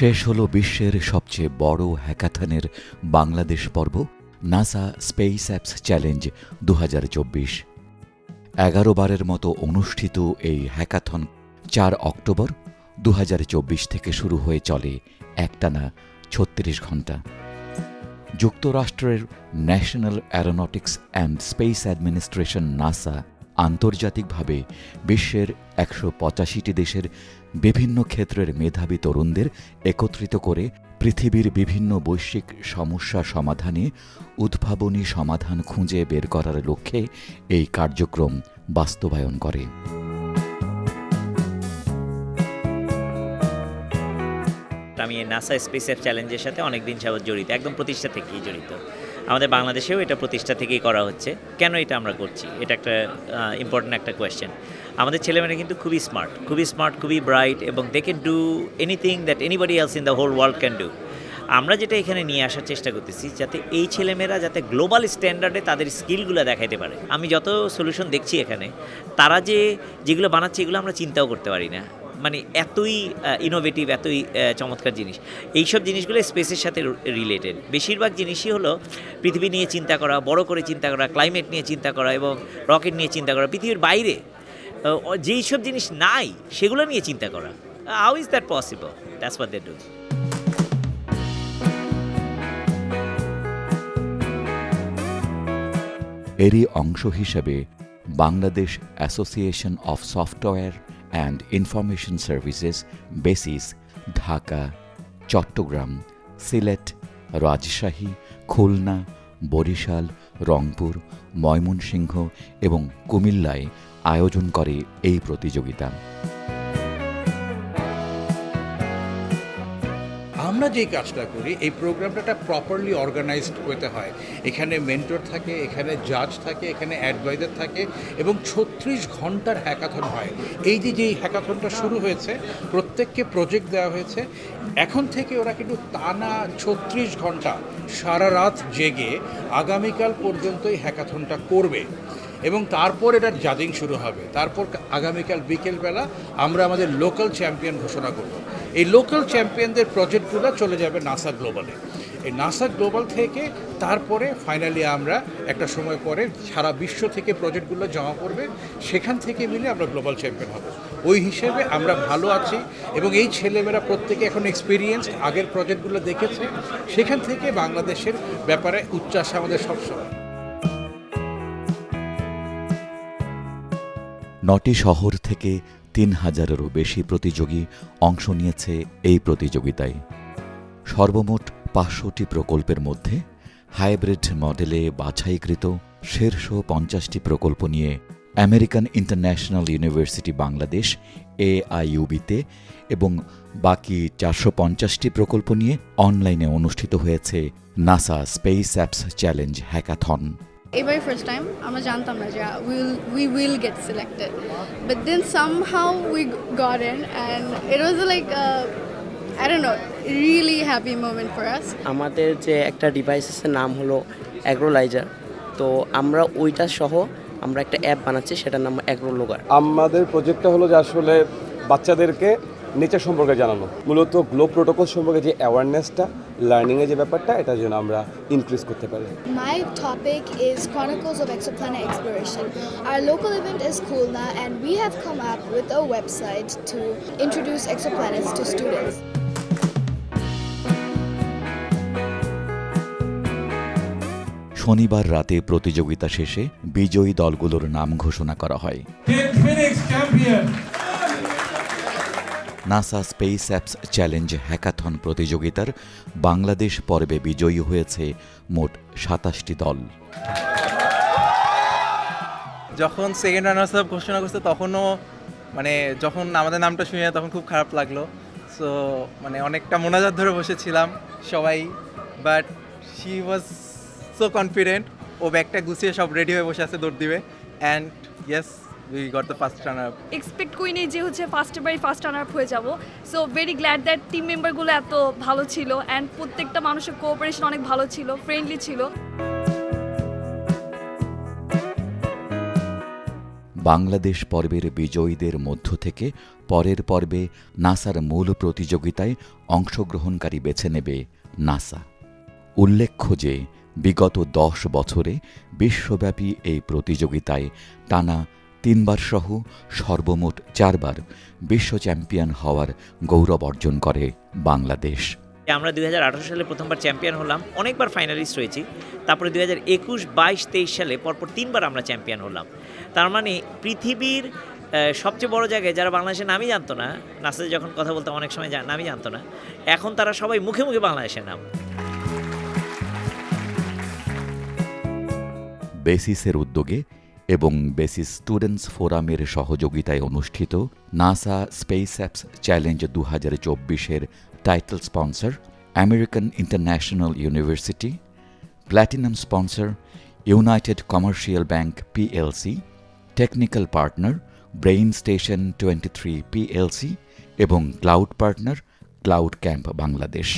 শেষ হলো বিশ্বের সবচেয়ে বড় হ্যাকাথনের বাংলাদেশ পর্ব, নাসা স্পেস অ্যাপস চ্যালেঞ্জ দু হাজার চব্বিশ। এগারো বারের মতো অনুষ্ঠিত এই হ্যাকাথন চার অক্টোবর দু হাজার চব্বিশ থেকে শুরু হয়ে চলে একটানা ছত্রিশ ঘণ্টা। যুক্তরাষ্ট্রের National Aeronautics and Space Administration, NASA আন্তর্জাতিকভাবে বিশ্বের একশো পঁচাশিটি দেশের বিভিন্ন ক্ষেত্রের মেধাবী তরুণদের একত্রিত করে পৃথিবীর বিভিন্ন বৈশ্বিক সমস্যা সমাধানে উদ্ভাবনী সমাধান খুঁজে বের করার লক্ষ্যে এই কার্যক্রম বাস্তবায়ন করে। আমি নাসা স্পেস চ্যালেঞ্জের সাথে অনেক দিন যাবত জড়িত, একদম প্রতিষ্ঠা থেকেই জড়িত। আমাদের বাংলাদেশেও এটা প্রতিষ্ঠা থেকেই করা হচ্ছে। কেন এটা আমরা করছি? এটা একটা ইম্পর্ট্যান্ট একটা কোয়েশ্চেন আমাদের ছেলেমেয়েরা কিন্তু খুবই স্মার্ট খুবই স্মার্ট খুবই ব্রাইট এবং they can do anything that anybody else in the whole world can do আমরা যেটা এখানে নিয়ে আসার চেষ্টা করতেছি, যাতে এই ছেলেমেয়েরা যাতে গ্লোবাল স্ট্যান্ডার্ডে তাদের স্কিলগুলো দেখাইতে পারে। আমি যত সলিউশন দেখছি এখানে, তারা যে যেগুলো বানাচ্ছে এগুলো আমরা চিন্তাও করতে পারি না। মানে এতই ইনোভেটিভ এতই চমৎকার জিনিস। এইসব জিনিসগুলো স্পেসের সাথে রিলেটেড বেশিরভাগ জিনিসই হলো পৃথিবী নিয়ে চিন্তা করা, বড় করে চিন্তা করা ক্লাইমেট নিয়ে চিন্তা করা এবং রকেট নিয়ে চিন্তা করা, পৃথিবীর বাইরে। যেই সব জিনিস নাই, সেগুলো নিয়ে চিন্তা করা। How is that possible that's what they do এরই অংশ হিসেবে Bangladesh association of software and information services BASIS Dhaka Chattogram Sylhet Rajshahi Khulna Barishal Rangpur Mymensingh এবং কুমিল্লায় আয়োজন করে এই প্রতিযোগিতা। আমরা যেই কাজটা করি, এই প্রোগ্রামটা একটা প্রপারলি অর্গানাইজড হতে হয়। এখানে মেন্টর থাকে, এখানে জাজ থাকে, এখানে অ্যাডভাইজার থাকে এবং ছত্রিশ ঘণ্টার হ্যাকাথন হয়। এই যে যেই হ্যাকাথনটা শুরু হয়েছে, প্রত্যেককে প্রজেক্ট দেওয়া হয়েছে, এখন থেকে ওরা কিন্তু টানা ছত্রিশ ঘণ্টা সারা রাত জেগে আগামীকাল পর্যন্ত এই হ্যাকাথনটা করবে এবং তারপর এটার জাজিং শুরু হবে। তারপর আগামীকাল বিকেলবেলা আমরা আমাদের লোকাল চ্যাম্পিয়ন ঘোষণা করব। এই লোকাল চ্যাম্পিয়নদের প্রজেক্টগুলো চলে যাবে নাসা গ্লোবালে এই নাসা গ্লোবাল থেকে তারপরে ফাইনালি আমরা একটা সময় পরে সারা বিশ্ব থেকে প্রজেক্টগুলো জমা করবে সেখান থেকে মিলে আমরা গ্লোবাল চ্যাম্পিয়ন হব। ওই হিসেবে আমরা ভালো আছি এবং এই ছেলেমেয়েরা প্রত্যেকে এখন এক্সপিরিয়েন্স আগের প্রজেক্টগুলো দেখেছে। সেখান থেকে বাংলাদেশের ব্যাপারে উচ্চাসা আমাদের সবসময় নটি শহর থেকে তিন হাজারেরও বেশি প্রতিযোগী অংশ নিয়েছে এই প্রতিযোগিতায়। সর্বমোট পাঁচশোটি প্রকল্পের মধ্যে হাইব্রিড মডেলে বাছাইকৃত শীর্ষ পঞ্চাশটি প্রকল্প নিয়ে আমেরিকান ইন্টারন্যাশনাল ইউনিভার্সিটি বাংলাদেশ এআইইউবিতে এবং বাকি চারশো পঞ্চাশটি প্রকল্প নিয়ে অনলাইনে অনুষ্ঠিত হয়েছে NASA space apps challenge hackathon. এবারই ফার্স্ট টাইম আমরা জানতাম না যে will we will get selected but then somehow we got in and it was like I don't know really happy moment for us আমাদের যে একটা ডিভাইসেসের নাম হলো অ্যাগ্রোলাইজার তো আমরা ওইটা সহ আমরা একটা অ্যাপ বানাচ্ছি সেটার নাম অ্যাগ্রোলোগার আমাদের প্রজেক্টটা হলো যে আসলে বাচ্চাদেরকে নেচার সম্পর্কে জানানো। মূলত গ্লো প্রোটোকল সম্পর্কে যে অ্যাওয়ারনেসটা লার্নিংয়ের যে ব্যাপারটা এটার জন্য আমরা ইনক্রিজ করতে পারি। My topic is chronicles of exoplanet exploration R local event is Khulna and we have come up with a website to introduce exoplanets to students শনিবার রাতে প্রতিযোগিতা শেষে বিজয়ী দলগুলোর নাম ঘোষণা করা হয়। NASA space apps challenge hackathon প্রতিযোগিতার বাংলাদেশ পর্বে বিজয়ী হয়েছে মোট সাতাশটি দল। যখন সেকেন্ড রানার্স আপ ঘোষণা করছে, তখনও মানে যখন আমাদের নামটা শুনে তখন খুব খারাপ লাগল। সো মানে অনেকটা মোনাজাত ধরে বসেছিলাম সবাই but she was so confident ও ব্যাগটা গুছিয়ে সব রেডি হয়ে বসে আছে দৌড় দিবে। And yes we got the first runner expect করিনি যে হচ্ছে first by first runner up হয়ে যাব। So very glad that team মেম্বারগুলো এত ভালো ছিল অ্যান্ড প্রত্যেকটা মানুষের কোঅপারেশন অনেক ভালো ছিল ফ্রেন্ডলি ছিল। বাংলাদেশ পর্বের বিজয়ীদের মধ্য থেকে পরের পর্বে নাসার মূল প্রতিযোগিতায় অংশগ্রহণকারী বেছে নেবে নাসা। উল্লেখ্য যে বিগত দশ বছরে বিশ্বব্যাপী এই প্রতিযোগিতায় টানা তিনবার সহ সর্বমোট চারবার বিশ্ব চ্যাম্পিয়ন হওয়ার গৌরব অর্জন করে বাংলাদেশ। আমরা দু হাজার আঠারো সালে প্রথমবার চ্যাম্পিয়ন হলাম অনেকবার ফাইনালিস্ট হয়েছি। তারপরে দুই হাজার একুশ বাইশ তেইশ সালে পরপর তিনবার আমরা চ্যাম্পিয়ন হলাম। তার মানে পৃথিবীর সবচেয়ে বড় জায়গায় যারা বাংলাদেশের নামই জানতো না নাসাতে যখন কথা বলতাম অনেক সময় নামই জানতো না এখন তারা সবাই মুখে মুখে বাংলাদেশের নাম। বেসিসের উদ্যোগে এবং বেসিস স্টুডেন্টস ফোরামের সহযোগিতায় অনুষ্ঠিত নাসা স্পেস অ্যাপস চ্যালেঞ্জ দু হাজার চব্বিশের title sponsor, American International University, platinum sponsor, United Commercial Bank PLC, technical partner, Brain Station twenty three PLC এবং cloud partner cloud camp Bangladesh.